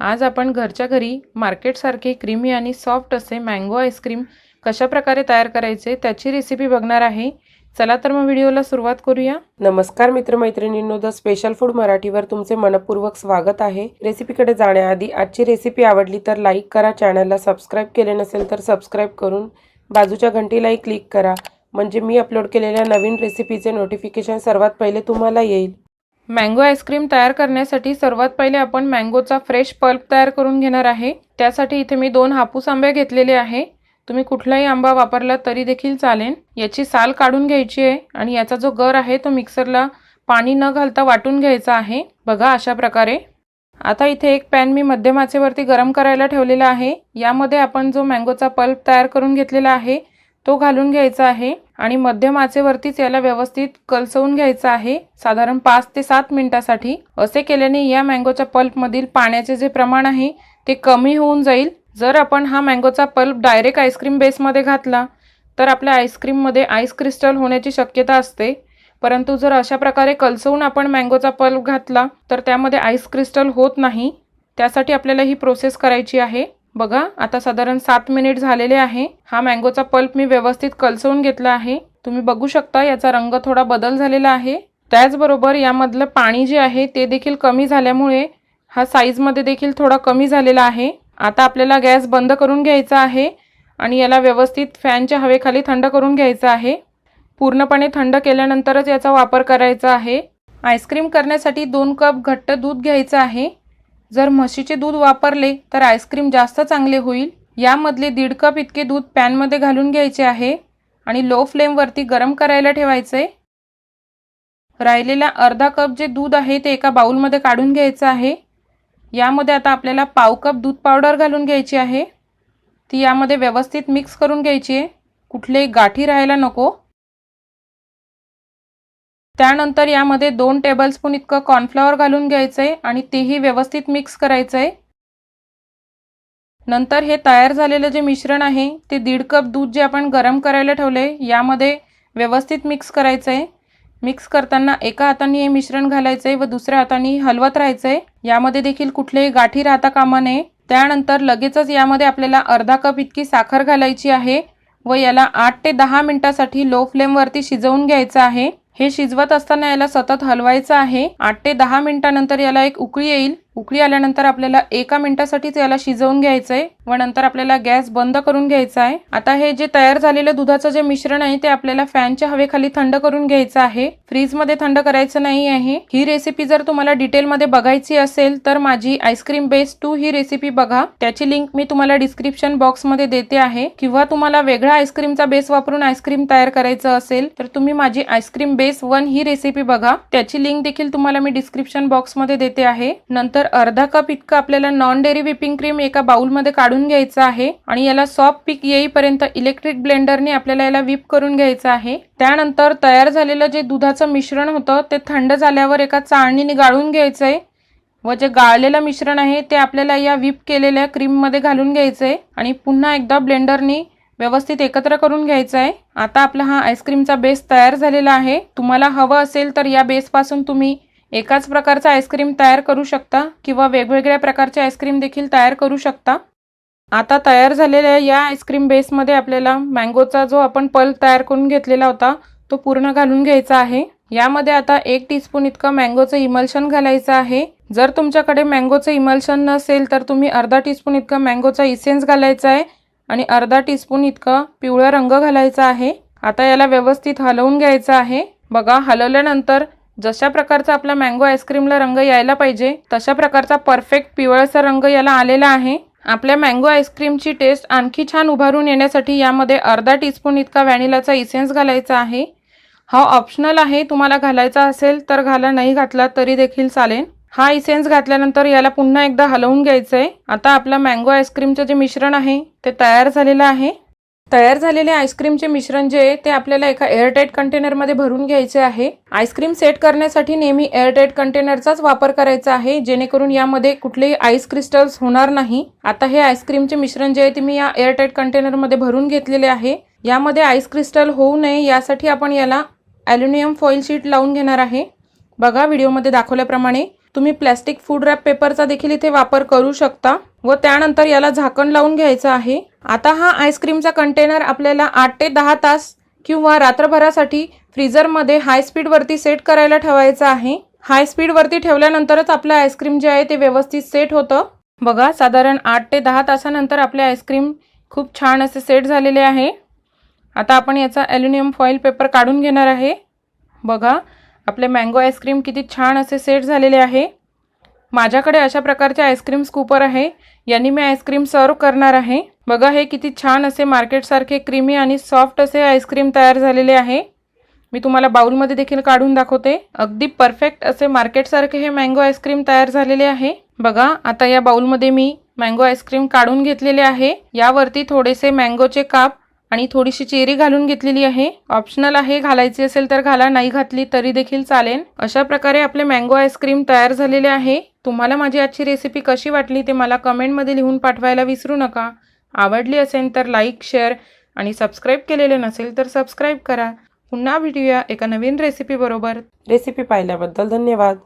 आज आपण घरच्या घरी मार्केटसारखे क्रीमी आणि सॉफ्ट असे मँगो आईस्क्रीम कशा प्रकारे तयार करायचे त्याची रेसिपी बघणार आहे. चला तर मग व्हिडिओला सुरुवात करूया. नमस्कार मित्रमैत्रिणींनो द स्पेशल फूड मराठीवर तुमचे मनपूर्वक स्वागत आहे. रेसिपीकडे जाण्याआधी आजची रेसिपी आवडली तर लाईक करा चॅनलला सबस्क्राईब केले नसेल तर सबस्क्राईब करून बाजूच्या घंटीलाही क्लिक करा. म्हणजे मी अपलोड केलेल्या नवीन रेसिपीचे नोटिफिकेशन सर्वात पहिले तुम्हाला येईल. मँगो आईस्क्रीम तयार करण्यासाठी सर्वात पहिले आपण मँगोचा फ्रेश पल्प तयार करून घेणार आहे. त्यासाठी इथे मी दोन हापूस आंबे घेतलेले आहे. तुम्ही कुठलाही आंबा वापरला तरी देखील चालेल. याची साल काढून घ्यायची आहे आणि याचा जो गर आहे तो मिक्सरला पाणी न घालता वाटून घ्यायचा आहे. बघा अशा प्रकारे. आता इथे एक पॅन मी मध्यमाचेवरती गरम करायला ठेवलेला आहे. यामध्ये आपण जो मँगोचा पल्प तयार करून घेतलेला आहे तो घालून घ्यायचा आहे आणि मध्यम आचेवरतीच याला व्यवस्थित कलसवून घ्यायचा आहे. साधारण पाच ते सात मिनिटासाठी. असे केल्याने या मँगोच्या पल्पमधील पाण्याचे जे प्रमाण आहे ते कमी होऊन जाईल. जर आपण हा मँगोचा पल्प डायरेक्ट आईस्क्रीम बेसमध्ये घातला तर आपल्या आईस्क्रीममध्ये आईस क्रिस्टल होण्याची शक्यता असते. परंतु जर अशा प्रकारे कलसवून आपण मँगोचा पल्प घातला तर त्यामध्ये आईस क्रिस्टल होत नाही. त्यासाठी आपल्याला ही प्रोसेस करायची आहे. बघा आता साधारण सात मिनिट झालेले आहे. हा मँगोचा पल्प मी व्यवस्थित कलसवून घेतला आहे. तुम्ही बघू शकता याचा रंग थोडा बदल झालेला आहे. त्याचबरोबर यामधलं पाणी जे आहे ते देखील कमी झाल्यामुळे हा साईजमध्ये देखील थोडा कमी झालेला आहे. आता आपल्याला गॅस बंद करून घ्यायचा आहे आणि याला व्यवस्थित फॅनच्या हवेखाली थंड करून घ्यायचं आहे. पूर्णपणे थंड केल्यानंतरच याचा वापर करायचा आहे. आईस्क्रीम करण्यासाठी दोन कप घट्ट दूध घ्यायचं आहे. जर म्हशीचे दूध वापरले तर आईस्क्रीम जास्त चांगले होईल? यामधले दीड कप इतके दूध पॅनमध्ये घालून घ्यायचे आहे आणि लो फ्लेमवरती गरम करायला ठेवायचे? राहिलेला अर्धा कप जे दूध आहे ते एका बाउलमध्ये काढून घ्यायचं आहे. यामध्ये आता आपल्याला पाव कप दूध पावडर घालून घ्यायची आहे. ती यामध्ये व्यवस्थित मिक्स करून घ्यायची आहे. कुठलेही गाठी राहायला नको. त्यानंतर यामध्ये दोन टेबलस्पून इतकं कॉर्नफ्लॉवर घालून घ्यायचं आहे आणि तेही व्यवस्थित मिक्स करायचं आहे नंतर हे तयार झालेलं जे मिश्रण आहे ते दीड कप दूध जे आपण गरम करायला ठेवले यामध्ये व्यवस्थित मिक्स करायचं आहे मिक्स करताना एका हाताने हे मिश्रण घालायचं आहे व दुसऱ्या हाताने हलवत राहायचं आहे यामध्ये देखील कुठलेही गाठी राहता कामा नये. त्यानंतर लगेचच यामध्ये आपल्याला अर्धा कप इतकी साखर घालायची आहे व याला आठ ते दहा मिनटासाठी लो फ्लेमवरती शिजवून घ्यायचं आहे. हे शिजवत असताना याला सतत हलवायचं आहे. आठ ते दहा मिनिटानंतर याला एक उकळी येईल. उकळी आल्यानंतर आपल्याला एका मिनिटासाठीच याला शिजवून घ्यायचं आहे व नंतर आपल्याला गॅस बंद करून घ्यायचा आहे. आता हे जे तयार झालेलं दुधाचं जे मिश्रण आहे ते आपल्याला फॅनच्या हवेखाली थंड करून घ्यायचं आहे. फ्रीजमध्ये थंड करायचं नाही आहे. ही रेसिपी जर तुम्हाला डिटेलमध्ये बघायची असेल तर माझी आईस्क्रीम बेस टू ही रेसिपी बघा. त्याची लिंक मी तुम्हाला डिस्क्रिप्शन बॉक्समध्ये देते आहे. किंवा तुम्हाला वेगळा आईस्क्रीमचा बेस वापरून आईस्क्रीम तयार करायचं असेल तर तुम्ही माझी आईस्क्रीम बेस वन ही रेसिपी बघा. त्याची लिंक देखील तुम्हाला मी डिस्क्रिप्शन बॉक्समध्ये देते आहे. नंतर अर्धा कप इतकं आपल्याला नॉन डेअरी व्हिपिंग क्रीम एका बाउलमध्ये काढून घ्यायचं आहे आणि याला सॉफ्ट पीक येईपर्यंत इलेक्ट्रिक ब्लेंडरने आपल्याला याला व्हिप करून घ्यायचं आहे. त्यानंतर तयार झालेलं जे दुधाचं मिश्रण होतं ते थंड झाल्यावर एका चाळणीने गाळून घ्यायचं आहे व जे गाळलेलं मिश्रण आहे ते आपल्याला या व्हिप केलेल्या क्रीममध्ये घालून घ्यायचं आहे आणि पुन्हा एकदा ब्लेंडरनी व्यवस्थित एकत्र करून घ्यायचं आहे आता आपला हा आईस्क्रीमचा बेस तयार झालेला आहे. तुम्हाला हवं असेल तर या बेसपासून तुम्ही एकाच प्रकारचा आईस्क्रीम तयार करू शकता किंवा वेगवेगळ्या प्रकारचे आईस्क्रीम देखील तयार करू शकता. आता तयार झालेल्या या आईस्क्रीम बेसमध्ये आपल्याला मँगोचा जो आपण पल तयार करून घेतलेला होता तो पूर्ण घालून घ्यायचा आहे. यामध्ये आता एक टीस्पून इतकं मँगोचं इमल्शन घालायचं आहे. जर तुमच्याकडे मँगोचं इमल्शन नसेल तर तुम्ही अर्धा टीस्पून इतकं मँगोचा इसेन्स घालायचा आहे आणि अर्धा टीस्पून इतकं पिवळा रंग घालायचा आहे. आता याला व्यवस्थित हलवून घ्यायचं आहे. बघा हलवल्यानंतर जशा प्रकारचा आपला मँगो आईस्क्रीमला रंग यायला पाहिजे तशा प्रकारचा परफेक्ट पिवळसा रंग याला आलेला आहे. आपल्या मँगो आईस्क्रीमची टेस्ट आणखी छान उभारून येण्यासाठी यामध्ये अर्धा टीस्पून इतका व्हॅनिलाचा इसेन्स घालायचा आहे. हा ऑप्शनल आहे तुम्हाला घालायचा असेल तर घाला नाही घातला तरी देखील चालेल. हा इसेन्स घातल्यानंतर याला पुन्हा एकदा हलवून घ्यायचं आहे आता आपलं मँगो आईस्क्रीमचं जे मिश्रण आहे ते तयार झालेलं आहे. तयार झालेले आईस्क्रीमचे मिश्रण जे आहे ते आपल्याला एका एअरटाईट कंटेनरमध्ये भरून घ्यायचे आहे. आईस्क्रीम सेट करण्यासाठी नेहमी एअरटाईट कंटेनरचाच वापर करायचा आहे जेणेकरून यामध्ये कुठलेही आईस क्रिस्टल्स होणार नाही. आता हे आईस्क्रीमचे मिश्रण जे आहे ते मी या एअरटाईट कंटेनरमध्ये भरून घेतलेले आहे. यामध्ये आईस क्रिस्टल होऊ नये यासाठी आपण याला ॲल्युमिनियम फॉईल शीट लावून घेणार आहे. बघा व्हिडिओमध्ये दाखवल्याप्रमाणे तुम्ही प्लॅस्टिक फूड रॅप पेपरचा देखील इथे वापर करू शकता व त्यानंतर याला झाकण लावून घ्यायचं आहे. आता हा आईस्क्रीमचा कंटेनर आपल्याला आठ ते दहा तास किंवा रात्रभरासाठी फ्रीजरमध्ये हाय स्पीडवरती सेट करायला ठेवायचं आहे. हाय स्पीडवरती ठेवल्यानंतरच आपलं आईस्क्रीम जे आहे ते व्यवस्थित सेट होतं. बघा साधारण आठ ते दहा तासानंतर आपले आईस्क्रीम खूप छान असे सेट झालेले आहे. आता आपण याचा ॲल्युमिनियम फॉईल पेपर काढून घेणार आहे. बघा आपले मँगो आईस्क्रीम किती छान असे सेट झालेले आहे. माझ्याकडे अशा प्रकारचे आईस्क्रीम स्कूपर आहे. यांनी मी आईस्क्रीम सर्व करणार आहे. बघा हे किती छान असे मार्केटसारखे क्रीमी आणि सॉफ्ट असे आईस्क्रीम तयार झालेले आहे. मी तुम्हाला बाउलमध्ये देखील काढून दाखवते. अगदी परफेक्ट असे मार्केटसारखे हे मँगो आईस्क्रीम तयार झालेले आहे. बघा आता या बाउलमध्ये मी मँगो आईस्क्रीम काढून घेतलेले आहे. यावरती थोडेसे मँगोचे काप आणि थोडीशी चेरी घालून घेतलेली आहे. ऑप्शनल आहे घालायची असेल तर घाला नाही घातली तरी देखील चालेल. अशा प्रकारे आपले मँगो आईस्क्रीम तयार झालेले आहे. तुम्हाला माझी आजची रेसिपी कशी वाटली ते मला कमेंटमध्ये लिहून पाठवायला विसरू नका. आवडली असेल तर लाईक शेअर आणि सबस्क्राईब केलेले नसेल तर सबस्क्राईब करा. पुन्हा भेटूया एका नवीन रेसिपीबरोबर रेसिपी पाहिल्याबद्दल धन्यवाद.